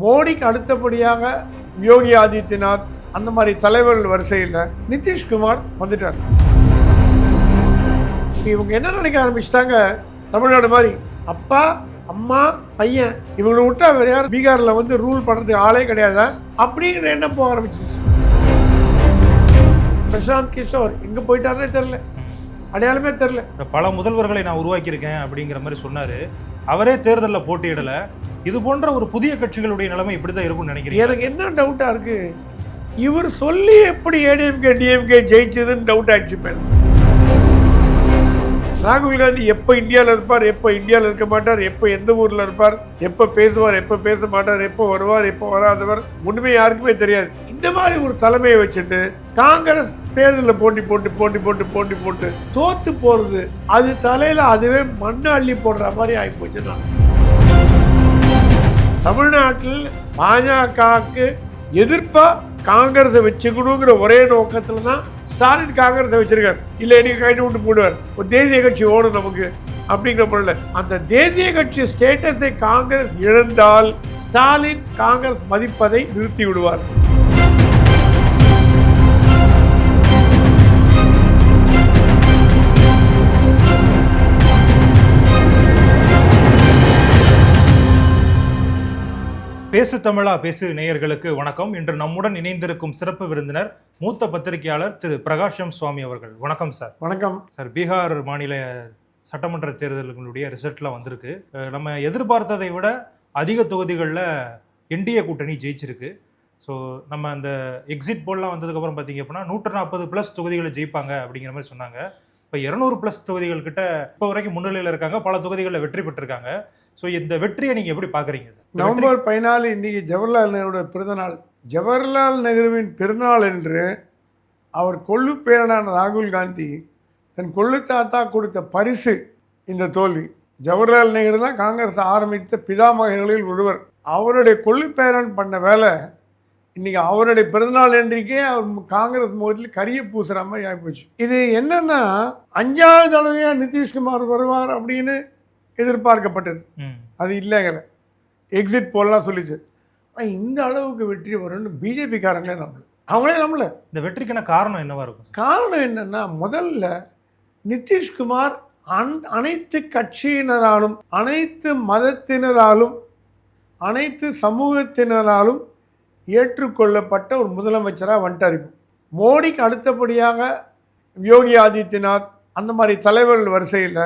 மோடிக்கு அடுத்தபடியாக யோகி ஆதித்யநாத் அந்த மாதிரி தலைவர்கள் வரிசையில் நிதிஷ்குமார் வந்துட்டார். இவங்க என்ன நினைக்க ஆரம்பிச்சிட்டாங்க? தமிழ்நாடு மாதிரி அப்பா அம்மா பையன் இவங்களை விட்டா வேற யாரும் பீகாரில் வந்து ரூல் பண்ணுறதுக்கு ஆளே கிடையாதா? அப்படிங்கிற எண்ணம் போக ஆரம்பிச்சிச்சு. பிரசாந்த் கிஷோர் எங்கே போயிட்டாருன்னே தெரில அடையாளமே தெரில பல முதல்வர்களை நான் உருவாக்கியிருக்கேன் அப்படிங்கிற மாதிரி சொன்னாரு. அவரே தேர்தலில் போட்டியிடல. இது போன்ற ஒரு புதிய கட்சிகளுடைய நிலைமை இப்படி தான் இருக்கும்னு நினைக்கிறேன் எனக்கு என்ன டவுட்டாக இருக்குது இவர் சொல்லி எப்படி ஏடிஎம்கே டிஎம்கே ஜெயிச்சதுன்னு டவுட் ஆயிடுச்சு மேம் ராகுல் காந்தி எப்போ இந்தியாவில் இருப்பார் எப்போ இந்தியாவில் இருக்க மாட்டார் எப்போ எந்த ஊரில் இருப்பார் எப்போ பேசுவார் எப்போ பேச மாட்டார் எப்போ வருவார் எப்போ வராதவர் ஒன்றுமே யாருக்குமே தெரியாது. இந்த மாதிரி ஒரு தலைமையை வச்சுட்டு காங்கிரஸ் தேர்தலில் போட்டி போட்டு போட்டி போட்டு போட்டி போட்டு தோத்து போகிறது அது தலையில் அதுவே மண்ணு அள்ளி போடுற மாதிரி ஆகிப்போச்சு நான் தமிழ்நாட்டில் பாஜகவுக்கு எதிர்ப்பாக காங்கிரஸை வச்சுக்கணுங்கிற ஒரே நோக்கத்தில் தான் ஸ்டாலின் காங்கிரஸை வச்சிருக்காரு. இல்லை நீங்க கைட்டு விட்டு போடுவார் ஒரு தேசிய கட்சி ஓடும் நமக்கு அப்படிங்கிற பொருள் அந்த தேசிய கட்சி ஸ்டேட்டஸை காங்கிரஸ் இழந்தால் ஸ்டாலின் காங்கிரஸ் மதிப்பதை நிறுத்தி விடுவார். பேசு தமிழா பேசு நேயர்களுக்கு வணக்கம். இன்று நம்முடன் இணைந்திருக்கும் சிறப்பு விருந்தினர் மூத்த பத்திரிகையாளர் திரு பிரகாஷம் சுவாமி அவர்கள். வணக்கம் சார். வணக்கம். சார் பீகார் மாநில சட்டமன்ற தேர்தல்களுடைய ரிசல்ட்லாம் வந்திருக்கு. நம்ம எதிர்பார்த்ததை விட அதிக தொகுதிகளில் என்டிஏ கூட்டணி ஜெயிச்சிருக்கு. ஸோ நம்ம அந்த எக்ஸிட் போல்லாம் வந்ததுக்கப்புறம் பார்த்தீங்க அப்படின்னா நூற்று நாற்பது ப்ளஸ் தொகுதிகளை ஜெயிப்பாங்க அப்படிங்கிற மாதிரி சொன்னாங்க. இப்போ இரநூறு ப்ளஸ் தொகுதிகள் கிட்ட இப்போ வரைக்கும் முன்னிலையில் இருக்காங்க. பல தொகுதிகளில் வெற்றி பெற்றிருக்காங்க. ஸோ இந்த வெற்றியை நீங்கள் எப்படி பார்க்குறீங்க சார் நவம்பர் பதினாலு இன்றைக்கி ஜவஹர்லால் நேருடைய பிறந்தநாள். ஜவஹர்லால் நேருவின் பிறந்தநாள் என்று அவர் கொள்ளு பேரனான ராகுல் காந்தி தன் கொள்ளு தாத்தா கொடுத்த பரிசு இந்த தோல்வி. ஜவஹர்லால் நேரு தான் காங்கிரஸ் ஆரம்பித்த பிதாமகர்களில் ஒருவர். அவருடைய கொள்ளு பேரன் பண்ண வேலை இன்றைக்கி அவருடைய பிறந்தநாள் என்றைக்கே அவர் காங்கிரஸ் முகத்தில் கரிய பூசுகிற மாதிரி ஆகிப்போச்சு இது என்னென்னா அஞ்சாவது தடவையாக நிதிஷ்குமார் வருவார் அப்படின்னு எதிர்பார்க்கப்பட்டது. அது இல்லைங்கல எக்ஸிட் போல்லாம் சொல்லிச்சு. ஆனால் இந்த அளவுக்கு வெற்றி வரும்னு பிஜேபிக்காரங்களே நம்பல. அவங்களே நம்பல. இந்த வெற்றிக்கான காரணம் என்னவா இருக்கும்? காரணம் என்னன்னா முதல்ல நிதிஷ்குமார் அன் அனைத்து கட்சியினராலும் அனைத்து மதத்தினராலும் அனைத்து சமூகத்தினராலும் ஏற்றுக்கொள்ளப்பட்ட ஒரு முதலமைச்சராக வந்துட்டார் மோடிக்கு அடுத்தபடியாக யோகி ஆதித்யநாத் அந்த மாதிரி தலைவர்கள் வரிசையில்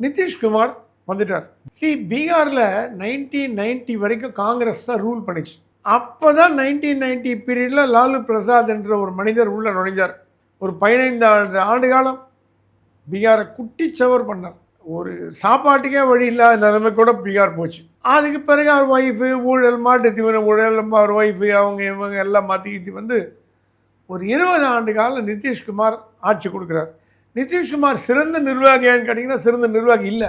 நிதிஷ்குமார் வந்துட்டார். சி பீகாரில் நைன்டீன் நைன்டி வரைக்கும் காங்கிரஸ் தான் ரூல் பண்ணிச்சு. அப்போ தான் நைன்டீன் நைன்டி பீரியடில் லாலு பிரசாத் என்ற ஒரு மனிதர் உள்ள நுழைஞ்சார். ஒரு பதினைந்து ஆண்டு ஆண்டு காலம் பீகாரை குட்டிச்சவர் பண்ணார். ஒரு சாப்பாட்டுக்கே வழி இல்லாத நிலைமை கூட பீகார் போச்சு. அதுக்கு பிறகு அவர் ஒய்ஃபு ஊழல் மாட்டு தீவிர ஊழல் அவர் ஒய்ஃபு அவங்க இவங்க எல்லாம் மாற்றிக்கிட்டு வந்து ஒரு இருபது ஆண்டு காலம் நிதிஷ்குமார் ஆட்சி கொடுக்குறார். நிதிஷ்குமார் சிறந்த நிர்வாகியான்னு கேட்டிங்கன்னா சிறந்த நிர்வாகி இல்லை.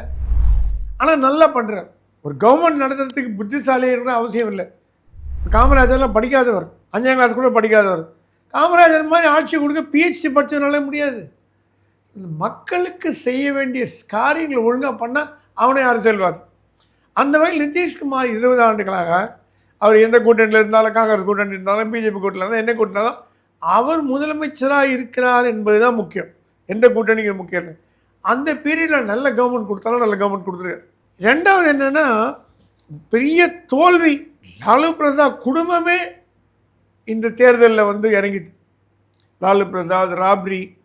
ஆனால் நல்லா பண்ணுறார் ஒரு கவர்மெண்ட் நடத்துறதுக்கு புத்திசாலி இருக்கணும் அவசியம் இல்லை. காமராஜர்லாம் படிக்காதவர். அஞ்சாம் கிளாஸ் கூட படிக்காதவர். காமராஜர் மாதிரி ஆட்சி கொடுக்க பிஹெச்டி படித்ததுனால முடியாது. மக்களுக்கு செய்ய வேண்டிய காரியங்களை ஒழுங்காக பண்ணால் அவனே அரசியல்வாதி அந்த வகையில் நிதிஷ்குமார் இருபது ஆண்டுகளாக அவர் எந்த கூட்டணியில் இருந்தாலும் காங்கிரஸ் கூட்டணி இருந்தாலும் பிஜேபி கூட்டணியில் இருந்தாலும் என்ன கூட்டணி அவர் முதலமைச்சராக இருக்கிறார் என்பது தான் முக்கியம். எந்த கூட்டணிக்கு முக்கியம் இல்லை. அந்த பீரியடில் நல்ல கவர்மெண்ட் கொடுத்தாலும் நல்ல கவர்மெண்ட் கொடுத்துருக்கு ரெண்டாவது என்னென்னா பெரிய தோல்வி லாலு பிரசாத் குடும்பமே இந்த தேர்தலில் வந்து இறங்கிது. லாலு பிரசாத் ராப்ரி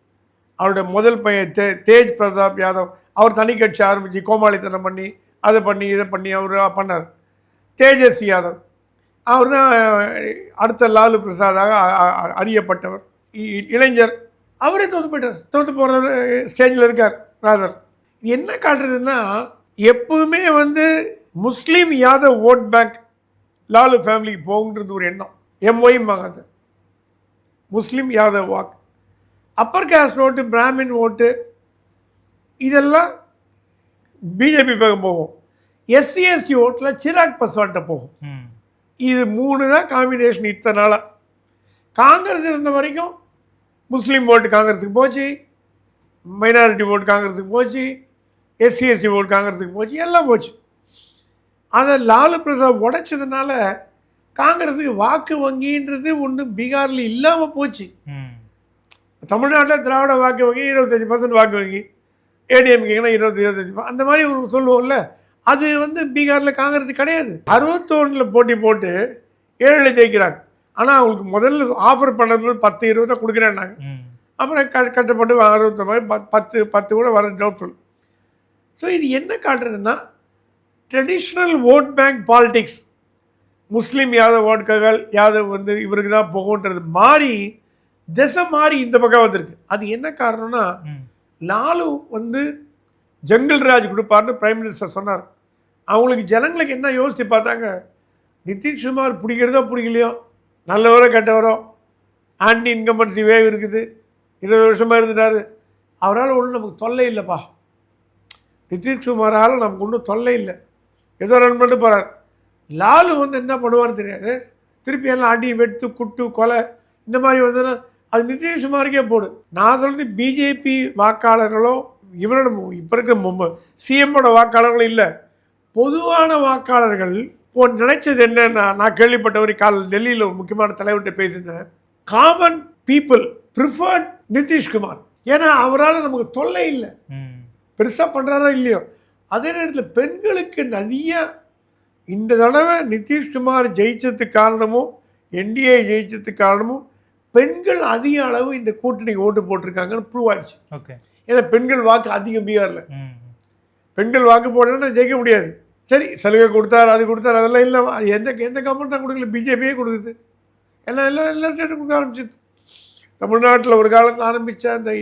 அவருடைய முதல் பையன் தே தேஜ் பிரதாப் யாதவ் அவர் தனி கட்சி ஆரம்பித்து கோமாளித்தனம் பண்ணி அதை பண்ணி இதை பண்ணி அவர் பண்ணார். தேஜஸ்வி யாதவ் அவர் தான் அடுத்த லாலு பிரசாதாக அறியப்பட்டவர். இ- இளைஞர் அவரே தோற்று போயிட்டார். தோற்று போகிற ஸ்டேஜில் இருக்கார் ராதர். இது என்ன காட்டுறதுன்னா எப்பவுமே வந்து Muslim Yadav vote bank Lalu ஃபேமிலிக்கு போகுன்றது ஒரு எண்ணம். எம்ஒய் மகாது முஸ்லீம் Yadav walk. Upper caste vote Brahmin vote இதெல்லாம் பிஜேபி பக்கம் போகும். எஸ்சி எஸ்டி ஓட்டில் சிராக் பஸ்வான்ட்ட போகும். இது மூணு தான் காம்பினேஷன் இத்தனை நாளாக காங்கிரஸ் இருந்த வரைக்கும் முஸ்லீம் ஓட்டு காங்கிரஸுக்கு போச்சு மைனாரிட்டி ஓட்டு காங்கிரஸுக்கு போச்சு எஸ்சி எஸ்டி ஓட்டு காங்கிரஸுக்கு போச்சு எல்லாம் போச்சு. அதை லாலு பிரசாத் உடைச்சதுனால காங்கிரஸுக்கு வாக்கு வங்கின்றது ஒன்று பீகாரில் இல்லாமல் போச்சு. தமிழ்நாட்டில் திராவிட வாக்கு வங்கி இருபத்தஞ்சி பர்சன்ட் வாக்கு வங்கி ஏடிஎம்கேனா இருபத்தி இருபத்தஞ்சி அந்த மாதிரி ஒரு சொல்லுவோம்ல அது வந்து பீகாரில் காங்கிரஸ் கிடையாது. அறுபத்தொன்னில் போட்டி போட்டு ஏழில் ஜெயிக்கிறாங்க. ஆனால் அவங்களுக்கு முதல்ல ஆஃபர் பண்ணது பத்து இருபதை கொடுக்குறேன்னாங்க. ம். அப்புறம் க கட்டப்பட்டு அறுபத்தி மாதிரி பத் பத்து பத்து கூட வர டவுட்ஃபுல் ஸோ இது என்ன காட்டுறதுன்னா traditional vote bank politics Muslim Yadav ஓட்கள் Yadav வந்து இவருக்கு தான் போகுன்றது மாறி திசை மாறி இந்த பக்கம் வந்திருக்கு. அது என்ன காரணம்னா லாலு வந்து ஜங்கிள் ராஜ் கொடுப்பார்னு பிரைம் மினிஸ்டர் சொன்னார். அவங்களுக்கு ஜனங்களுக்கு என்ன யோசித்து பார்த்தாங்க நிதிஷ்குமார் பிடிக்கிறதோ பிடிக்கலையோ நல்லவரோ கெட்டவரோ ஆன்டி இன்கம்பன்சி வேவ் இருக்குது. இருபது வருஷமாக இருந்துட்டாரு. அவரால் ஒன்றும் நமக்கு தொல்லை இல்லைப்பா. நிதிஷ்குமாரால் நமக்கு ஒன்றும் தொல்லை இல்லை. ஏதோ ரன் பண்ணிட்டு போகிறார் லாலு வந்து என்ன பண்ணுவார்னு தெரியாது. திருப்பி எல்லாம் அடி வெட்டு குட்டு கொலை இந்த மாதிரி வந்ததுன்னா அது நிதிஷ்குமாருக்கே போடு. நான் சொல்கிறது பிஜேபி வாக்காளர்களோ இவரோட இப்போ இருக்க சிஎம்மோட வாக்காளர்களும் இல்லை. பொதுவான வாக்காளர்கள் இப்போ நினைச்சது என்னன்னா நான் கேள்விப்பட்டவரை கால் டெல்லியில் ஒரு முக்கியமான தலைவர்கிட்ட பேசியிருந்தேன். காமன் பீப்புள் ப்ரிஃபர்ட் நிதிஷ்குமார் ஏன்னா அவரால் நமக்கு தொல்லை இல்லை. பெருசாக பண்ணுறாரோ இல்லையோ. அதே நேரத்தில் பெண்களுக்கு நிறைய இந்த தடவை நிதிஷ்குமார் ஜெயிச்சதுக்கு காரணமும் என்டிஏ ஜெயிச்சதுக்கு காரணமும் பெண்கள் அதிக அளவு இந்த கூட்டணிக்கு ஓட்டு போட்டிருக்காங்கன்னு ப்ரூவ் ஆயிடுச்சு. ஓகே. ஏன்னா பெண்கள் வாக்கு அதிகம் பீகாரில் பெண்கள் வாக்கு போடலன்னா ஜெயிக்க முடியாது. சரி சலுகை கொடுத்தார் அது கொடுத்தார் அதெல்லாம் இல்லை. அது எந்த எந்த கவர்மெண்ட் தான் கொடுக்கல? பிஜேபியே கொடுக்குது. எல்லாம் எல்லாம் எல்லா ஸ்டேட்டும் கொடுக்க ஆரம்பிச்சிது தமிழ்நாட்டில் ஒரு காலத்தில் ஆரம்பித்த அந்த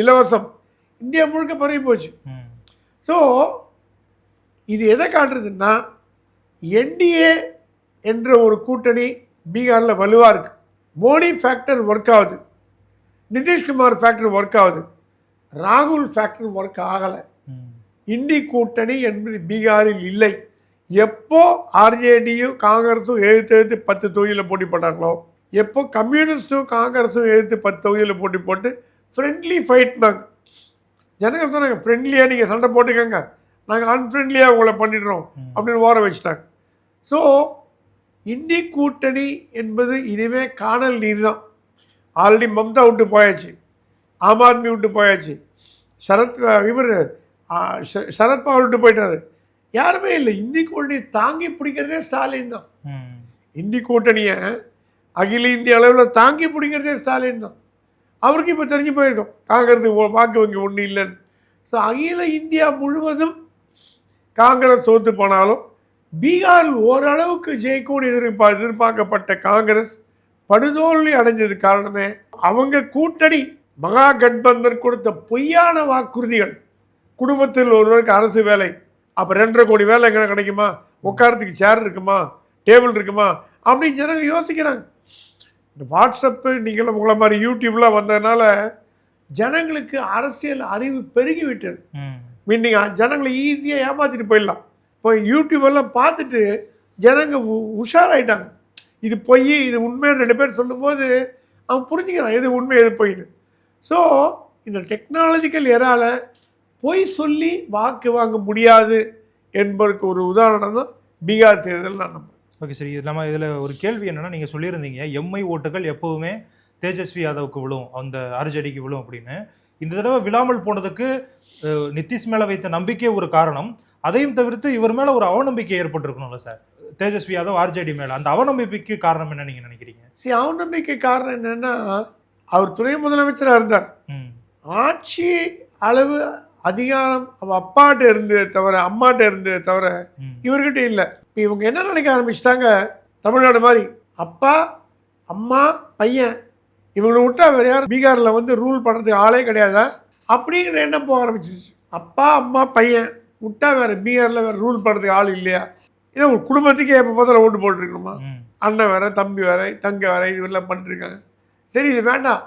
இலவசம் இந்தியா முழுக்க பரவி போச்சு. ஸோ இது எதை காட்டுறதுன்னா என்டிஏ என்ற ஒரு கூட்டணி பீகாரில் வலுவாக இருக்கு. மோடி ஃபேக்டர் ஒர்க் ஆகுது. நிதிஷ்குமார் ஃபேக்டர் ஒர்க் ஆகுது. ராகுல் ஃபேக்டர் ஒர்க் ஆகலை. இந்தி கூட்டணி என்பது பீகாரில் இல்லை. எப்போ ஆர்ஜேடியும் காங்கிரஸும் எதிர்த்து எதிர்த்து பத்து தொகுதியில் போட்டி போட்டாங்களோ எப்போ கம்யூனிஸ்ட்டும் காங்கிரஸும் எதிர்த்து பத்து தொகுதியில் போட்டி போட்டு ஃப்ரெண்ட்லி ஃபைட்னாங்க ஜனங்க சொன்னாங்க ஃப்ரெண்ட்லியாக நீங்கள் சண்டை போட்டுக்கங்க. நாங்கள் அன்ஃப்ரெண்ட்லியாக உங்களை பண்ணிடுறோம். அப்படின்னு ஓர வச்சுட்டாங்க. ஸோ இந்தி கூட்டணி என்பது இனிமே காணல் நீர் தான். ஆல்ரெடி மம்தா விட்டு போயாச்சு. ஆம் ஆத்மி விட்டு போயாச்சு. சரத் இவர் சரத்பவார் விட்டு போயிட்டாரு. யாருமே இல்லை. இந்தி கூட்டணி தாங்கி பிடிக்கிறதே ஸ்டாலின் தான். இந்தி கூட்டணியை அகில இந்திய அளவில் தாங்கி பிடிக்கிறதே ஸ்டாலின் தான். அவருக்கு இப்போ தெரிஞ்சு போயிருக்கோம். காங்கிரஸுக்கு ஓ- வாக்கு வங்கி ஒன்றும் இல்லைன்னு. ஸோ அகில இந்தியா முழுவதும் காங்கிரஸ் தோத்து போனாலும் பீகாரில் ஓரளவுக்கு ஜெயிக்கும்னு எதிர்பா எதிர்பார்க்கப்பட்ட காங்கிரஸ் படுதோல்வி அடைஞ்சது காரணமே அவங்க கூட்டணி மகா கட்பந்தர் கொடுத்த பொய்யான வாக்குறுதிகள். குடும்பத்தில் ஒருவருக்கு அரசு வேலை அப்போ ரெண்டரை கோடி வேலை எங்கே கிடைக்குமா? உட்காரத்துக்கு சேர் இருக்குமா? டேபிள் இருக்குமா? அப்படின்னு ஜனங்க யோசிக்கிறாங்க. இந்த வாட்ஸ்அப்பு நீங்கள் உங்களை மாதிரி யூடியூப்லாம் வந்ததுனால ஜனங்களுக்கு அரசியல் அறிவு பெருகிவிட்டது. ம். மீனிங் ஜனங்களை ஈஸியாக ஏமாற்றிட்டு போயிடலாம். இப்போ யூடியூப் எல்லாம் பார்த்துட்டு ஜனங்க உ- உஷாராயிட்டாங்க. இது பொய் இது உண்மைன்னு ரெண்டு பேர் சொல்லும்போது அவன் புரிஞ்சுக்கிறான் எது உண்மை எது பொய்ன்னு. ஸோ இந்த டெக்னாலஜிக்கல் எரால பொய் சொல்லி வாக்கு வாங்க முடியாது என்பதற்கு ஒரு உதாரணம் தான் பீகார் தேர்தல் நான் நம்புறேன். ஓகே சரி இது நம்ம இதில் ஒரு கேள்வி என்னன்னா நீங்கள் சொல்லியிருந்தீங்க எம்ஐ ஓட்டுகள் எப்போவுமே தேஜஸ்வி யாதவுக்கு விழும் அந்த ஆர்ஜேடிக்கு விழும் அப்படின்னு. இந்த தடவை விழாமல் போனதுக்கு நிதிஷ் மேலே வைத்த நம்பிக்கை ஒரு காரணம். அதையும் தவிர்த்து இவர் மேலே ஒரு அவநம்பிக்கை ஏற்பட்டிருக்கணும்ல சார். தேஜஸ்வி யாதவ் ஆர்ஜேடி மேலே. அந்த அவநம்பிக்கைக்கு காரணம் என்ன நீங்கள் நினைக்கிறீங்க? சரி அவநம்பிக்கை காரணம் என்னன்னா அவர் துணை முதலமைச்சராக இருந்தார். ஆட்சி அளவு அதிகாரம் அவ அப்பாட்ட இருந்தே தவிர அம்மாட்ட இருந்தே தவிர இவர்கிட்ட இல்லை. இப்போ இவங்க என்ன நினைக்க ஆரம்பிச்சிட்டாங்க? தமிழ்நாடு மாதிரி. அப்பா அம்மா பையன் இவங்களை விட்டா வேறு யாரும் பீகாரில் வந்து ரூல் பண்ணுறதுக்கு ஆளே கிடையாதா? அப்படிங்கிற எண்ணம் போக ஆரம்பிச்சிச்சு அப்பா அம்மா பையன் விட்டா வேறு பீகாரில் வேறு ரூல் பண்ணுறதுக்கு ஆள் இல்லையா? ஏன்னா ஒரு குடும்பத்துக்கே எப்போ பார்த்தாலும் ஓட்டு போட்டுருக்கணுமா? அண்ணன் வேற தம்பி வேற தங்க வேற இதுவெல்லாம் பண்ணிருக்காங்க சரி இது வேண்டாம்.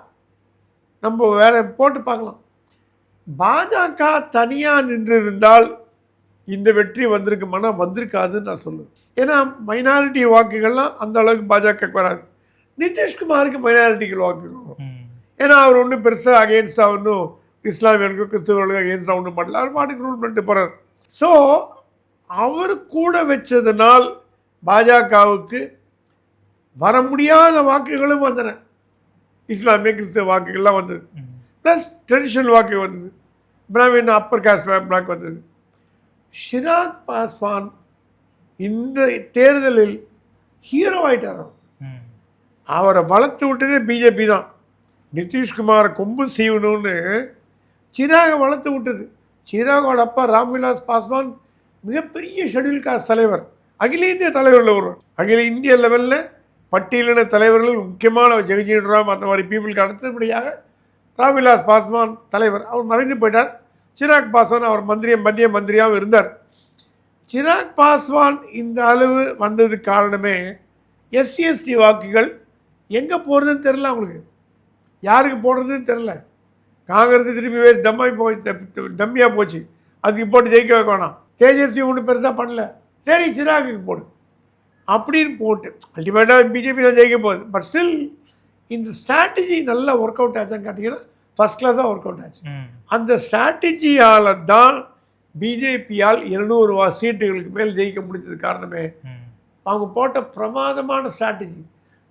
நம்ம வேற போட்டு பார்க்கலாம். பாஜக தனியாக நின்று இருந்தால் இந்த வெற்றி வந்திருக்குமானா வந்திருக்காதுன்னு நான் சொல்லுவேன். ஏன்னா மைனாரிட்டி வாக்குகள்லாம் அந்த அளவுக்கு பாஜக வராது. நிதிஷ்குமாருக்கு மைனாரிட்டிகள் வாக்குகள் ஏன்னா அவர் ஒன்றும் பெருசாக அகேன்ஸ்டாக ஒன்றும் இஸ்லாமியர்களுக்கும் கிறிஸ்துவர்களுக்கும் அகேன்ஸ்டாக ஒன்றும் பண்ணல. அவர் பாட்டுக்கு ரூல் பண்ணிட்டு போகிறார் ஸோ அவர் கூட வச்சதுனால் பாஜகவுக்கு வர முடியாத வாக்குகளும் வந்தன. இஸ்லாமிய கிறிஸ்தவ வாக்குகள்லாம் வந்தது. ப்ளஸ் ட்ரெடிஷ்னல் வாக்கு வந்தது. பிராமின் அப்பர் காஸ்ட் பிளாக் வந்தது. ஷிராக் பாஸ்வான் இந்த தேர்தலில் ஹீரோ ஆயிட்டார் அவர். வளர்த்து விட்டதே பிஜேபி தான். நிதிஷ்குமாரை கொம்பு சீவணும்னு சிராகை வளர்த்து விட்டது. சிராகோட அப்பா ராம்விலாஸ் பாஸ்வான் மிகப்பெரிய ஷெட்யூல் காஸ்ட் தலைவர். அகில இந்திய தலைவரில் ஒருவர். அகில இந்திய லெவலில் பட்டியலின தலைவர்கள் முக்கியமான ஜெகஜீவன் ராம் அந்த மாதிரி பீப்புளுக்கு அடுத்தபடியாக ராம்விலாஸ் பாஸ்வான் தலைவர் அவர் மறைந்து போயிட்டார். சிராக் பாஸ்வான் அவர் மந்திரியம் மத்திய மந்திரியாகவும் இருந்தார். சிராக் பாஸ்வான் இந்த அளவு வந்ததுக்கு காரணமே எஸ்சிஎஸ்டி வாக்குகள் எங்கே போகிறதுன்னு தெரில அவங்களுக்கு. யாருக்கு போடுறதுன்னு தெரில காங்கிரஸ் திருப்பி வேஸ்ட் டம்மாய் போய் டம்மியாக போச்சு. அதுக்கு போட்டு ஜெயிக்க வைக்க வேணாம். தேஜஸ்வி ஒன்றும் பெருசாக பண்ணல. சரி சிராகுக்கு போடு. அப்படின்னு போட்டு. அல்டிமேட்டாக பிஜேபி தான் ஜெயிக்க போகுது. பட் ஸ்டில் இந்த ஸ்ட்ராட்டஜி நல்லா ஒர்க் அவுட் ஆச்சான்னு கேட்டிங்கன்னா ஃபஸ்ட் கிளாஸாக ஒர்க் அவுட் ஆச்சு. அந்த ஸ்ட்ராட்டஜியால் தான் பிஜேபியால் இருநூறு சீட்டுகளுக்கு மேல் ஜெயிக்க முடிஞ்சது காரணமே. அவங்க போட்ட பிரமாதமான ஸ்ட்ராட்டஜி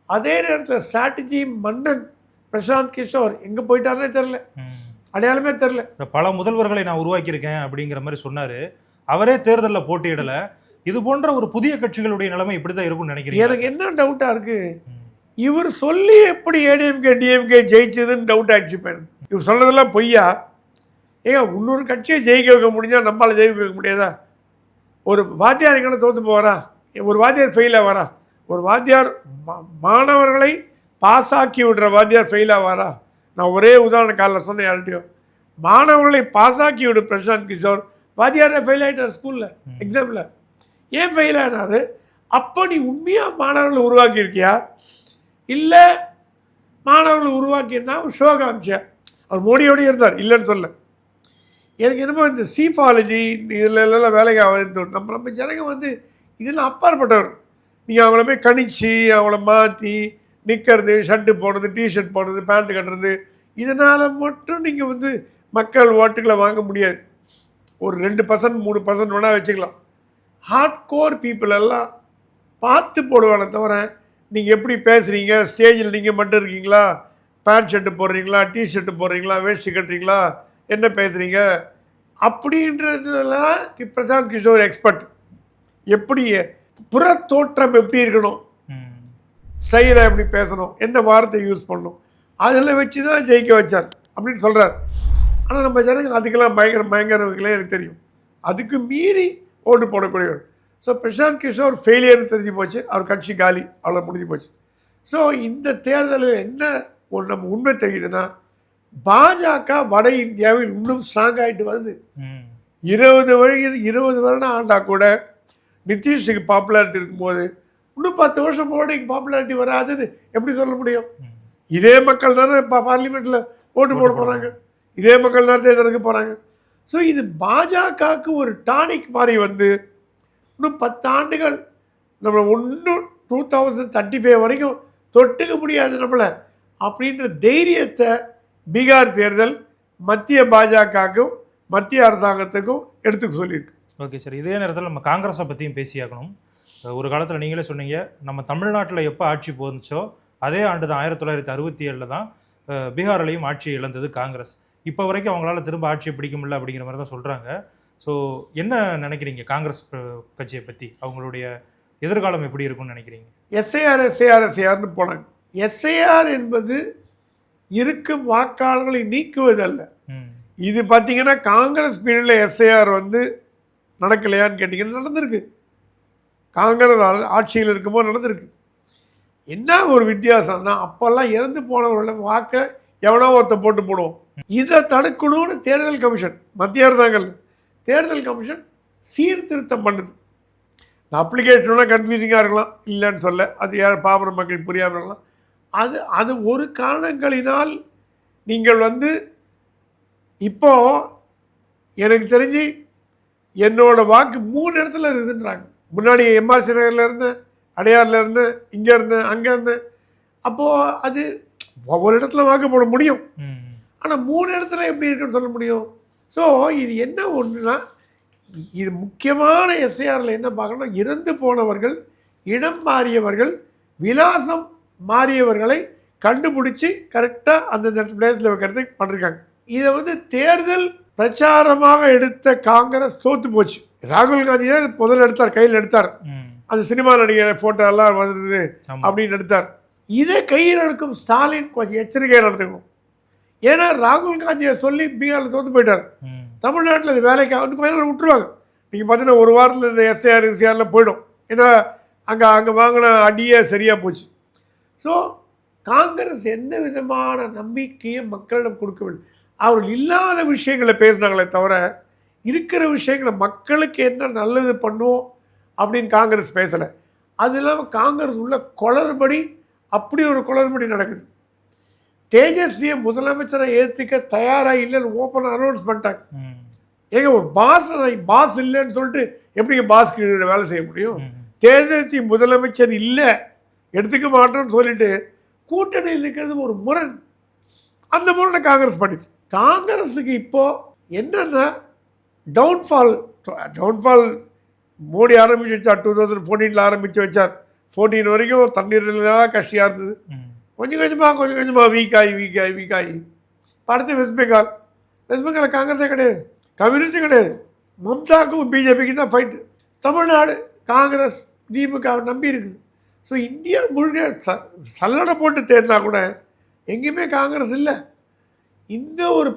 அதே நேரத்தில் ஸ்ட்ராட்டஜி மன்னன் பிரசாந்த் கிஷோர் எங்கே போயிட்டாருனே தெரில. அடையாளமே தெரில பல முதல்வர்களை நான் உருவாக்கியிருக்கேன் அப்படிங்கிற மாதிரி சொன்னாரு. அவரே தேர்தலில் போட்டியிடல. இது போன்ற ஒரு புதிய கட்சிகளுடைய நிலைமை இப்படிதான் இருக்கும்னு நினைக்கிறீங்க எனக்கு என்ன டவுட்டாக இருக்குது இவர் சொல்லி எப்படி ஏடிஎம்கே டிஎம்கே ஜெயிச்சதுன்னு டவுட் ஆயிடுச்சு எனக்கு. இவர் சொல்கிறதெல்லாம் பொய்யா? ஏங்க இன்னொரு கட்சியை ஜெயிக்க வைக்க முடிஞ்சால் நம்மளால் ஜெயிக்க வைக்க முடியாதா? ஒரு வாத்தியார் எங்கே தோற்று போவாரா? ஒரு வாத்தியார் ஃபெயில் ஆவாரா? ஒரு வாத்தியார் மா- மாணவர்களை பாஸ் ஆக்கி விடுற வாத்தியார் ஃபெயில் ஆவாரா? நான் ஒரே உதாரண காலில் சொன்னேன் யார்கிட்டயும் மாணவர்களை பாஸ் ஆக்கி விடு பிரசாந்த் கிஷோர். வாத்தியாரே ஃபெயில் ஆகிட்டார் ஸ்கூலில் எக்ஸாமில் ஏன் ஃபெயில் ஆனார்? அப்போ நீ உண்மையாக மாணவர்களை உருவாக்கியிருக்கியா? இல்லை மாணவர்களை உருவாக்கியிருந்தால் ஷோ காமிச்சார் அவர் மோடியோடய இருந்தார் இல்லைன்னு சொல்ல எனக்கு என்னமோ இந்த சீஃபாலஜி இதில் எல்லாம் வேலைக்கு ஆகுது நம்ம நம்ம ஜனங்க வந்து இதெல்லாம் அப்பாற்பட்டவர். நீங்கள் அவங்கள போய் கணிச்சு அவங்கள மாற்றி நிற்கிறது ஷர்ட்டு போடுறது டிஷர்ட் போடுறது பேண்ட் கட்டுறது இதனால் மட்டும் நீங்கள் வந்து மக்கள் ஓட்டுகளை வாங்க முடியாது. ஒரு ரெண்டு பர்சன்ட் மூணு பர்சன்ட் வேணால் வச்சுக்கலாம். ஹார்ட் கோர் பீப்புள் எல்லாம் பார்த்து போடுவானே தவிர நீங்கள் எப்படி பேசுகிறீங்க ஸ்டேஜில் நீங்கள் மட்டும் இருக்கீங்களா? பேண்ட் ஷர்ட்டு போடுறீங்களா? டிஷர்ட்டு போடுறீங்களா? வேஷ்டி கட்டுறீங்களா? என்ன பேசுகிறீங்க அப்படின்றதுலாம் பிரசாந்த் கிஷோர் எக்ஸ்பர்ட் எப்படி புற தோற்றம் எப்படி இருக்கணும்? செயலை எப்படி பேசணும்? என்ன வார்த்தை யூஸ் பண்ணணும்? அதில் வச்சு தான் ஜெயிக்க வச்சார் அப்படின்னு சொல்கிறார் ஆனால் நம்ம ஜனங்க அதுக்கெல்லாம் பயங்கர பயங்கரவங்களே எனக்கு தெரியும். அதுக்கு மீறி ஓட்டு போடக்கூடியவர். ஸோ பிரசாந்த் கிஷோர் ஃபெயிலியர்னு தெரிஞ்சு போச்சு. அவர் கட்சி காலி. அவ்வளோ முடிஞ்சு போச்சு. ஸோ இந்த தேர்தலில் என்ன ஒரு நம்ம உண்மை தெரியுதுன்னா பாஜக வட இந்தியாவில் இன்னும் ஸ்ட்ராங் ஆகிட்டு வருது. இருபது வழி இருபது வருடம் ஆண்டா கூட நிதிஷுக்கு பாப்புலாரிட்டி இருக்கும்போது இன்னும் பத்து வருஷம் மோடிக்கு பாப்புலாரிட்டி வராதுன்னு எப்படி சொல்ல முடியும். இதே மக்கள் தானே இப்போ பார்லிமெண்ட்டில் ஓட்டு போட போகிறாங்க இதே மக்கள் தான் தேர்தலுக்கு போகிறாங்க ஸோ இது பாஜகவுக்கு ஒரு டானிக் மாதிரி வந்து இன்னும் பத்தாண்டுகள் நம்மளை ஒன்றும் டூ தௌசண்ட் தேர்ட்டி ஃபைவ் வரைக்கும் தொட்டுக்க முடியாது நம்மளை. அப்படின்ற தைரியத்தை பீகார் தேர்தல் மத்திய பாஜகவுக்கும் மத்திய அரசாங்கத்துக்கும் எடுத்துக்க சொல்லியிருக்கு. ஓகே சார் இதே நேரத்தில் நம்ம காங்கிரஸை பற்றியும் பேசியாகணும். ஒரு காலத்தில் நீங்களே சொன்னீங்க நம்ம தமிழ்நாட்டில் எப்போ ஆட்சி போந்துச்சோ அதே ஆண்டு தான் ஆயிரத்தி தொள்ளாயிரத்தி அறுபத்தி ஏழில் தான் அஹ், ஆட்சியை ஆட்சி இழந்தது காங்கிரஸ். இப்போ வரைக்கும் அவங்களால திரும்ப ஆட்சியை பிடிக்க முடியல அப்படிங்கிற மாதிரி தான் சொல்கிறாங்க ஸோ என்ன நினைக்கிறீங்க காங்கிரஸ் கட்சியை பற்றி அவங்களுடைய எதிர்காலம் எப்படி இருக்கும்னு நினைக்கிறீங்க? எஸ்ஐஆர் எஸ்ஐஆர் எஸ்ஐஆர்னு போனாங்க. எஸ்ஐஆர் என்பது இருக்கும் வாக்காளர்களை நீக்குவதல்ல. இது பார்த்தீங்கன்னா காங்கிரஸ் பீரியடில் எஸ்ஐஆர் வந்து நடக்கலையான்னு கேட்டிங்கன்னா நடந்திருக்கு. காங்கிரஸ் ஆட்சியில் இருக்கும்போது நடந்திருக்கு. என்ன ஒரு வித்தியாசம்னா அப்போல்லாம் இறந்து போனவர்கள வாக்கை எவனோ ஒருத்த போட்டு போடுவோம் இதை தடுக்கணும்னு தேர்தல் கமிஷன் மத்திய அரசாங்கம் தேர்தல் கமிஷன் சீர்திருத்தம் பண்ணுது. இந்த அப்ளிகேஷன்லாம் கன்ஃபியூசிங்காக இருக்கலாம். இல்லைன்னு சொல்ல. அது யார் பாமர மக்கள் புரியாமல் இருக்கலாம். அது அது ஒரு காரணங்களினால் நீங்கள் வந்து இப்போ எனக்கு தெரிஞ்சு என்னோட வாக்கு மூணு இடத்துல இருக்குதுன்றாங்க முன்னாடி எம்ஆர்சி நகரில் இருந்தேன் அடையாரில் இருந்தேன் இங்கே இருந்தேன் அங்கே இருந்தேன் அப்போது அது ஒவ்வொரு இடத்துல வாக்கு போட முடியும். ஆனால் மூணு இடத்துல எப்படி இருக்குன்னு சொல்ல முடியும்? ஸோ இது என்ன ஒன்றுனா இது முக்கியமான எஸ்ஐஆரில் என்ன பார்க்கணும் இறந்து போனவர்கள் இடம் மாறியவர்கள் விலாசம் மாறியவர்களை கண்டுபிடிச்சி கரெக்டாக அந்தந்த பிளேஸில் வைக்கிறதுக்கு பண்ணிருக்காங்க. இதை வந்து தேர்தல் பிரச்சாரமாக எடுத்த காங்கிரஸ் தோத்து போச்சு. ராகுல் காந்தி தான் முதல்ல எடுத்தார் கையில் எடுத்தார். அந்த சினிமா நடிகர் ஃபோட்டோ எல்லாம் வந்தது. அப்படின்னு எடுத்தார். இதை கையில் எடுக்கும் ஸ்டாலின் கொஞ்சம் எச்சரிக்கையாக நடந்துக்கணும். ஏன்னா ராகுல் காந்தியை சொல்லி பீகாரில் தோத்து போயிட்டார். தமிழ்நாட்டில் இது வேலைக்கு அவனுக்கு மேலே விட்டுருவாங்க. நீங்கள் பார்த்தீங்கன்னா ஒரு வாரத்தில் இந்த எஸ்ஏஆர் எஸ்ஏஆரில் போயிடும். ஏன்னா அங்கே அங்கே வாங்கின அடியே சரியாக போச்சு. ஸோ காங்கிரஸ் எந்த விதமான நம்பிக்கையும் மக்களிடம் கொடுக்கவில்லை. அவர்கள் இல்லாத விஷயங்களை பேசினாங்களே தவிர இருக்கிற விஷயங்களை மக்களுக்கு என்ன நல்லது பண்ணுவோம் அப்படின்னு காங்கிரஸ் பேசலை. அது இல்லாமல் காங்கிரஸ் உள்ள குளறுபடி அப்படி ஒரு குளறுபடி நடக்குது. தேஜஸ்வியை முதலமைச்சரை ஏற்றுக்க தயாராக இல்லைன்னு ஓப்பன் அனௌன்ஸ் பண்ணிட்டாங்க. ஏங்க ஒரு பாஸ் பாஸ் இல்லைன்னு சொல்லிட்டு எப்படிங்க பாஸ்க்கு வேலை செய்ய முடியும். தேர்தல் முதலமைச்சர் இல்லை எடுத்துக்க மாட்டோம்னு சொல்லிட்டு கூட்டணியில் இருக்கிறது ஒரு முரண். அந்த முரணை காங்கிரஸ் பண்ணிச்சு. காங்கிரஸுக்கு இப்போ என்னென்னா டவுன்ஃபால் டவுன்ஃபால் மோடி ஆரம்பிச்சு வச்சார். டூ தௌசண்ட் ஃபோர்டீனில் ஆரம்பித்து வச்சார். ஃபோர்டீன் வரைக்கும் தண்ணீர் கஷ்டியாக இருந்தது. கொஞ்சம் கொஞ்சமாக கொஞ்சம் கொஞ்சமாக வீக் ஆகி வீக் ஆகி வீக் ஆகி அடுத்து வெஸ்ட் பெங்கால் வெஸ்ட் பெங்கால் காங்கிரஸே கிடையாது. கம்யூனிஸ்டும் கிடையாது. மம்தாக்கும் பிஜேபிக்கும் தான் ஃபைட்டு தமிழ்நாடு காங்கிரஸ் திமுக நம்பி இருக்குது. ஸோ இந்தியா முழுக்க ச சல்லடை போட்டு தேடினா கூட எங்கேயுமே காங்கிரஸ் இல்லை. இந்த ஒரு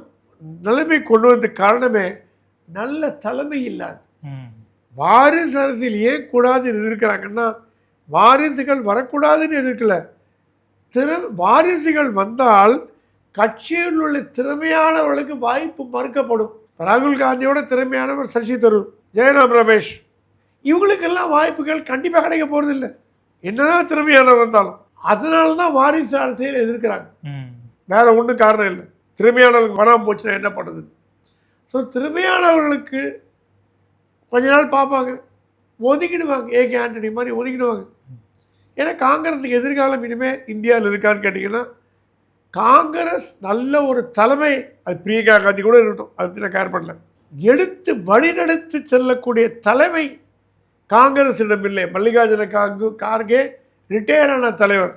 நிலைமை கொண்டு வந்ததுக்கு காரணமே நல்ல தலைமை இல்லாது. வாரிசு அரசியல் ஏன் கூடாதுன்னு எதிர்க்கிறாங்கன்னா வாரிசுகள் வரக்கூடாதுன்னு எதிர்க்கல. திற வாரிசுகள் வந்தால் கட்சியில் உள்ள திறமையானவர்களுக்கு வாய்ப்பு மறுக்கப்படும். ராகுல் காந்தியோட திறமையானவர் சசி தரூர் ஜெயராம் ரமேஷ். இவங்களுக்கெல்லாம் வாய்ப்புகள் கண்டிப்பாக கிடைக்க போகிறதில்ல என்னதான் திறமையானவர் வந்தாலும் அதனால தான் வாரிசு அரசியல் எதிர்க்கிறாங்க. வேற ஒன்றும் காரணம் இல்லை. திறமையானவர்களுக்கு வராமல் போச்சுன்னா என்ன பண்ணுறது ஸோ திறமையானவர்களுக்கு கொஞ்ச நாள் பார்ப்பாங்க. ஒதுக்கிடுவாங்க. ஏகே ஆண்டனி மாதிரி ஒதுக்கிடுவாங்க. ஏன்னா காங்கிரஸுக்கு எதிர்காலம் இனிமேல் இந்தியாவில் இருக்கான்னு கேட்டிங்கன்னா காங்கிரஸ் நல்ல ஒரு தலைமை அது பிரியங்கா காந்தி கூட இருக்கட்டும் அதை பற்றி நான் கேர் பண்ணல. எடுத்து வழிநடத்தி செல்லக்கூடிய தலைமை காங்கிரஸிடம் இல்லை. மல்லிகார்ஜுன காங்கு கார்கே ரிட்டையர் ஆன தலைவர்.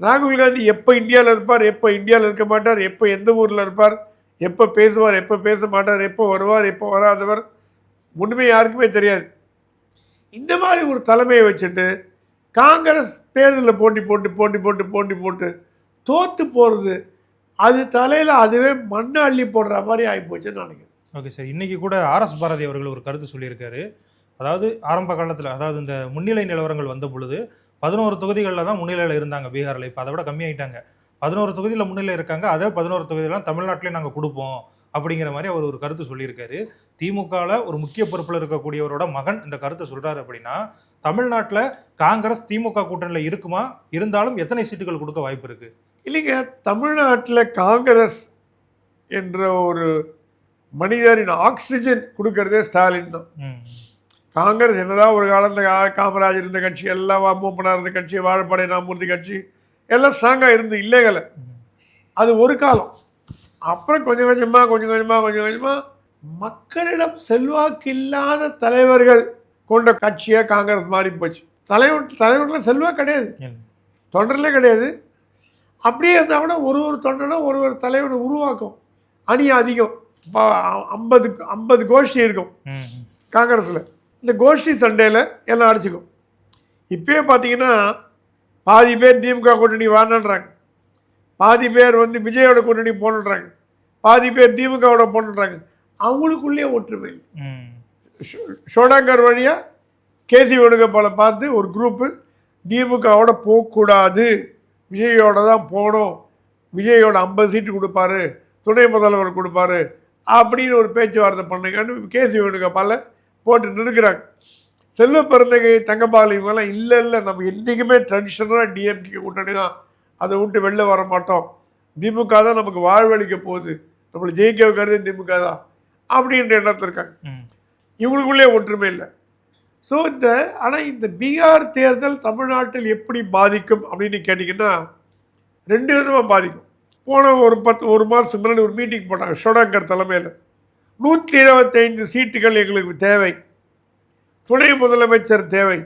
ராகுல் காந்தி எப்போ இந்தியாவில் இருப்பார் எப்போ இந்தியாவில் இருக்க மாட்டார் எப்போ எந்த ஊரில் இருப்பார் எப்போ பேசுவார் எப்போ பேச மாட்டார் எப்போ வருவார் எப்போ வராதவர் ஒன்றுமே யாருக்குமே தெரியாது. இந்த மாதிரி ஒரு தலைமையை வச்சுட்டு காங்கிரஸ் தேர்தலில் போட்டி போட்டு போட்டி போட்டு போட்டி போட்டு தோற்று போகிறது அது தலையில் அதுவே மண்ணை அள்ளி போடுற மாதிரி ஆகிப்போச்சுன்னு நினைக்கிறேன். Okay sir. இன்றைக்கி கூட ஆர்எஸ் பாரதி அவர்கள் ஒரு கருத்து சொல்லியிருக்காரு. அதாவது ஆரம்ப காலத்தில் அதாவது இந்த முன்னிலை நிலவரங்கள் வந்த பொழுது பதினோரு தொகுதிகளில் தான் முன்னிலையில் இருந்தாங்க பீகாரில். இப்போ அதை விட கம்மியாயிட்டாங்க. பதினோரு தொகுதியில் முன்னிலை இருக்காங்க. அதே பதினோரு தொகுதியெல்லாம் தமிழ்நாட்டிலே நாங்கள் கொடுப்போம். அப்படிங்கிற மாதிரி அவர் ஒரு கருத்து சொல்லியிருக்காரு. திமுகவில் ஒரு முக்கிய பொறுப்பில் இருக்கக்கூடியவரோட மகன் இந்த கருத்தை சொல்றாரு அப்படின்னா தமிழ்நாட்டில் காங்கிரஸ் திமுக கூட்டணியில் இருக்குமா? இருந்தாலும் எத்தனை சீட்டுகள் கொடுக்க வாய்ப்பு இருக்கு? இல்லைங்க தமிழ்நாட்டில் காங்கிரஸ் என்ற ஒரு மனிதரின் ஆக்சிஜன் கொடுக்கறதே ஸ்டாலின் தான். காங்கிரஸ் என்னதான் ஒரு காலத்தில் காமராஜர் இருந்த கட்சி எல்லாம் மூப்பனார் இருந்த கட்சி வாழப்படை நாமூர்த்தி கட்சி எல்லாம் ஸ்ட்ராங்காக இருந்து இல்லைகள. அது ஒரு காலம். அப்புறம் கொஞ்சம் கொஞ்சமாக கொஞ்சம் கொஞ்சமாக கொஞ்சம் கொஞ்சமாக மக்களிடம் செல்வாக்கு இல்லாத தலைவர்கள் கொண்ட கட்சியாக காங்கிரஸ் மாறி போச்சு. தலைவர் தலைவர்களும் செல்வாக்கு கிடையாது. தொண்டர்களே கிடையாது. அப்படியே இருந்தால் கூட ஒரு ஒரு தொண்டனும் ஒரு ஒரு தலைவனை உருவாக்கும். அணி அதிகம். ஐம்பது ஐம்பது கோஷ்டி இருக்கும். காங்கிரஸில். இந்த கோஷ்டி சண்டையில் எல்லாம் அடிச்சுக்கும். இப்பயே பார்த்தீங்கன்னா பாதி பேர் திமுக கூட்டணி வாழன்றாங்க பாதி பேர் வந்து விஜயோட கூட்டணி போகணுன்றாங்க. பாதி பேர் திமுகவோட போகணுன்றாங்க. அவங்களுக்குள்ளேயே ஒற்றுமை. ஷோடாங்கர் வழியாக கேசி வேணுகோபாலை பார்த்து ஒரு குரூப்பு திமுகவோட போகக்கூடாது விஜயோட தான் போகணும். விஜயோட ஐம்பது சீட்டு கொடுப்பாரு. துணை முதல்வர் கொடுப்பாரு. அப்படின்னு ஒரு பேச்சுவார்த்தை பண்ணுங்கன்னு கேசி வேணுகோபாலை போட்டு நிறுக்கிறாங்க செல்வ பிறந்தகை தங்கபால் இவங்கெல்லாம் இல்லை இல்லை. நம்ம என்றைக்குமே ட்ரெடிஷ்னலாக டிஎம்கே கூட்டணி தான். அதை விட்டு வெளில வர மாட்டோம். திமுக தான் நமக்கு வாழ்வழிக்க போகுது. நம்மளை ஜெயிக்க வைக்கிறது திமுக தான் அப்படின்ற எண்ணத்தில் இருக்காங்க. இவங்களுக்குள்ளே ஒற்றுமை இல்லை. ஸோ இந்த ஆனால் இந்த பீகார் தேர்தல் தமிழ்நாட்டில் எப்படி பாதிக்கும் அப்படின்னு கேட்டிங்கன்னா ரெண்டு விதமாக பாதிக்கும். போன ஒரு பத்து ஒரு மாதத்துக்கு முன்னாடி ஒரு மீட்டிங் போட்டாங்க ஷோடாங்கர் தலைமையில். நூற்றி இருபத்தைந்து சீட்டுகள் எங்களுக்கு தேவை. துணை முதலமைச்சர் தேவை.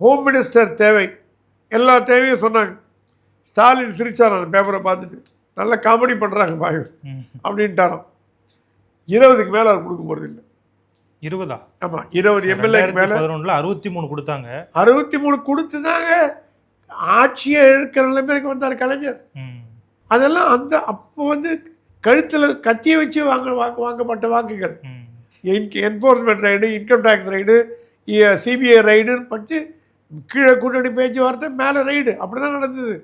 ஹோம் மினிஸ்டர் தேவை. எல்லா தேவையும் சொன்னாங்க. ஸ்டாலின் சிரிச்சார் அந்த பேப்பரை பார்த்துட்டு. நல்ல காமெடி பண்ணுறாங்க பாய். அப்படின்ட்டாராம். இருபதுக்கு மேலே அவர் கொடுக்க போகிறது இல்லை. இருபதா? ஆமாம் இருபது எம்எல்ஏக்கு மேலே. பதினொன்னுல அறுபத்தி மூணு கொடுத்தாங்க. அறுபத்தி மூணு கொடுத்து தாங்க ஆட்சியை இழுக்கிற நிலைமைக்கு வந்தார் கலைஞர். அதெல்லாம் அந்த அப்போ வந்து கழுத்தில் கத்தியை வச்சு வாங்க வாக்கு வாங்கப்பட்ட வாக்குகள். ம். Enforcement raid income tax raid CBI ரைடுன்னு பட்டு கீழே கூட்டணி பேச்சுவார்த்தை மேலே ரைடு அப்படி தான் நடந்தது.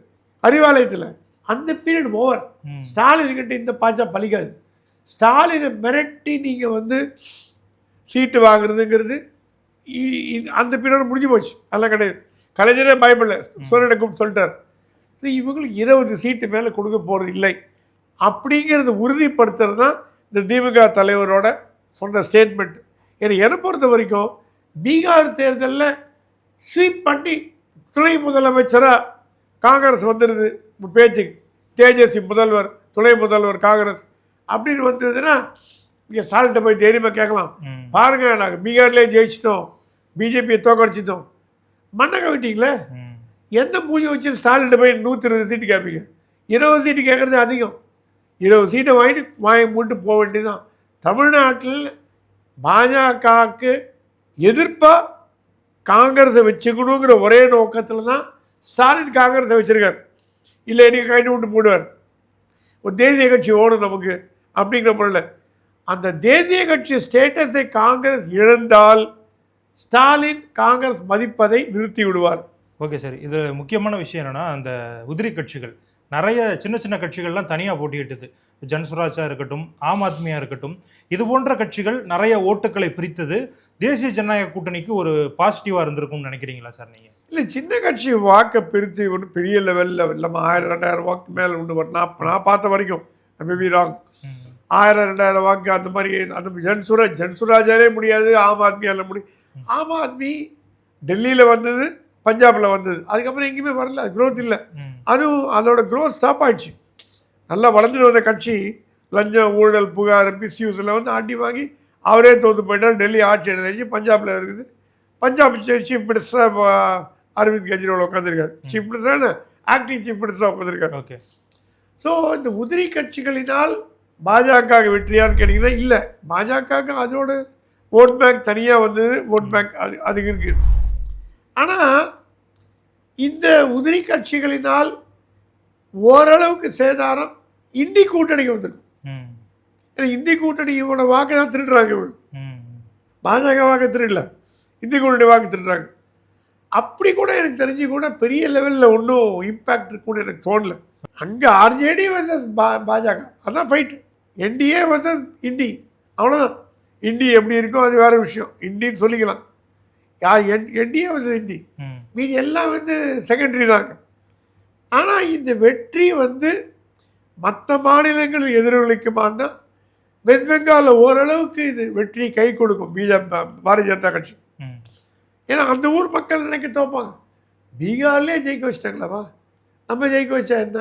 அறிவாலயத்தில். அந்த பீரியட் ஓவர். ஸ்டாலின் கிட்ட இந்த பாச்சா பலிக்காது. ஸ்டாலினை மிரட்டி நீங்கள் வந்து சீட்டு வாங்குறதுங்கிறது அந்த பீரியட் முடிஞ்சு போச்சு. அதெல்லாம் கிடையாது. கலைஞரே பயப்படல. கூப்பிட்டு சொல்லிட்டார். இவங்களுக்கு இருபது சீட்டு மேலே கொடுக்க போகிறது இல்லை. அப்படிங்கிறத உறுதிப்படுத்துறது தான் இந்த திமுக தலைவரோட சொன்ன ஸ்டேட்மெண்ட் ஏன்னா என்னை பொறுத்த வரைக்கும் பீகார் தேர்தலில் ஸ்வீப் பண்ணி துணை முதலமைச்சராக காங்கிரஸ் வந்துடுது பேச்சுக்கு. தேஜஸ்வி முதல்வர் துணை முதல்வர் காங்கிரஸ். அப்படின்னு வந்ததுன்னா இங்கே ஸ்டாலின்ட்ட போய் தைரியமாக கேட்கலாம். பாருங்க நாங்கள் பீகார்லேயே ஜெயிச்சிட்டோம். பிஜேபியை தோக்கடிச்சிட்டோம். மண்ணை கவிட்டீங்களே. எந்த மூஞ்சி வச்சு ஸ்டாலின்ட்ட போய் நூற்றி இருபது சீட்டு கேட்பீங்க இருபது சீட்டு கேட்குறது அதிகம். இருபது சீட்டை வாங்கிட்டு வாங்கி மூட்டு போக வேண்டியதுதான். தமிழ்நாட்டில் பாஜகவுக்கு எதிர்ப்பாக காங்கிரஸை வச்சுக்கணுங்கிற ஒரே நோக்கத்தில் தான் ஸ்டாலின் காங்கிரஸை வச்சுருக்கார். இல்லை நீங்கள் கைட்டு விட்டு போடுவார். ஒரு தேசிய கட்சி ஓடும் நமக்கு அப்படிங்கிற பொருள் அந்த தேசிய கட்சி ஸ்டேட்டஸை காங்கிரஸ் இழந்தால் ஸ்டாலின் காங்கிரஸ் மதிப்பதை நிறுத்தி விடுவார். ஓகே சார் இது முக்கியமான விஷயம் என்னென்னா அந்த உதிரி கட்சிகள். நிறைய சின்ன சின்ன கட்சிகள்லாம் தனியாக போட்டியிட்டது. ஜன்சுராஜா இருக்கட்டும் ஆம் ஆத்மியா இருக்கட்டும் இது போன்ற கட்சிகள் நிறைய ஓட்டுகளை பிரித்தது தேசிய ஜனநாயக கூட்டணிக்கு ஒரு பாசிட்டிவாக இருந்திருக்கும்னு நினைக்கிறீங்களா சார் நீங்கள் இல்லை சின்ன கட்சி வாக்கை பிரித்து ஒன்றும் பெரிய லெவலில் இல்லாமல் ஆயிரம் ரெண்டாயிரம் வாக்கு மேலே ஒன்று நான் நான் பார்த்த வரைக்கும் மேபி ராங் ஆயிரம் ரெண்டாயிரம் வாக்கு அந்த மாதிரி அந்த ஜன்சுராஜ் ஜன்சுராஜாலே முடியாது ஆம் ஆத்மியால் முடியும் ஆம் ஆத்மி டெல்லியில் வந்தது பஞ்சாபில் வந்தது. அதுக்கப்புறம் எங்கேயுமே வரல அது growth இல்லை. அதுவும் அதோட growth ஸ்டாப் ஆயிடுச்சு. நல்லா வளர்ந்துட்டு வந்த கட்சி லஞ்சம் ஊழல் புகார் மிஸ்யூஸில் வந்து அடி வாங்கி அவரே தோற்று போயிட்டார். டெல்லி ஆட்சி எடுத்தாச்சு பஞ்சாபில் இருக்குது. பஞ்சாப் சீஃப் மினிஸ்டராக அரவிந்த் கெஜ்ரிவால் உட்காந்துருக்காரு சீஃப் மினிஸ்டரான ஆக்டிங் சீஃப் மினிஸ்டராக உட்காந்துருக்காரு ஓகே. ஸோ இந்த உதிரி கட்சிகளினால் பாஜக வெற்றியான்னு கேட்டிங்கன்னா இல்லை. பாஜகவுக்கு அதோட ஓட் பேங்க் தனியாக வந்தது ஓட் பேங்க் அது அது இருக்குது ஆனால் இந்த உதிரி கட்சிகளினால் ஓரளவுக்கு சேதாரம் இந்தி கூட்டணிக்கு வந்திருக்கு ம். ஏன்னா இந்தி கூட்டணி இவனோட வாக்கை தான் திருடுறாங்க இவங்க. பாஜக வாக்கு திருடல. இந்தி கூட்டணி வாக்கு திருடுறாங்க. அப்படி கூட எனக்கு தெரிஞ்சு கூட பெரிய லெவலில் ஒன்றும் இம்பேக்ட் இருக்கும்னு எனக்கு தோணல. அங்கே ஆர்ஜேடி வர்சஸ் பா பாஜக. அதான் ஃபைட்டு என்டிஏ வர்சஸ் இண்டி அவ்வளோதான் இண்டி எப்படி இருக்கோ அது வேறு விஷயம். இண்டின்னு சொல்லிக்கலாம். யார் என் என்டிஏ வர்சஸ் இண்டி மீதி எல்லாம் வந்து செகண்டரி தாங்க ஆனால் இந்த வெற்றி வந்து மற்ற மாநிலங்கள் எதிரொலிக்குமான்னா வெஸ்ட் பெங்காலில் ஓரளவுக்கு இது வெற்றி கை கொடுக்கும் பிஜேபி பாரதிய ஜனதா கட்சி. ஏன்னா அந்த ஊர் மக்கள் நினைக்க தோப்பாங்க. பீகார்லேயே ஜெயிக்க வச்சிட்டாங்களாப்பா? நம்ம ஜெயிக்க வச்சா என்ன?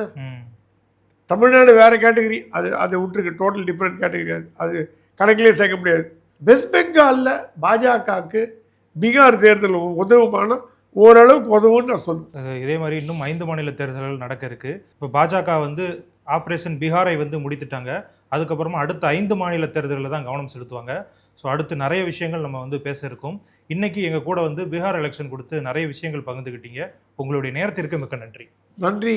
தமிழ்நாடு வேறு கேட்டகரி. அது அதை விட்டுருக்கு. டோட்டல் டிஃப்ரெண்ட் கேட்டகரி அது. அது கணக்கிலே சேர்க்க முடியாது. வெஸ்ட் பெங்காலில் பாஜகவுக்கு பீகார் தேர்தல் உதவுமான ஓரளவுக்கு உதவும்னு நான் சொல்லுவேன். இதே மாதிரி இன்னும் ஐந்து மாநில தேர்தல்கள் நடக்க இருக்கு. இப்போ பாஜக வந்து ஆப்ரேஷன் பீகாரை வந்து முடித்துட்டாங்க. அதுக்கப்புறமா அடுத்த ஐந்து மாநில தேர்தலில் தான் கவனம் செலுத்துவாங்க. ஸோ அடுத்து நிறைய விஷயங்கள் நம்ம வந்து பேச இருக்கோம். இன்னைக்கு எங்கள் கூட வந்து பீகார் எலெக்ஷன் கொடுத்து நிறைய விஷயங்கள் பகிர்ந்துக்கிட்டீங்க உங்களுடைய நேரத்திற்கு மிக்க நன்றி. நன்றி.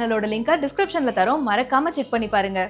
சேனலோட லிங்கை டிஸ்கிரிப்ஷன்ல தரோம். மறக்காம செக் பண்ணி பாருங்க.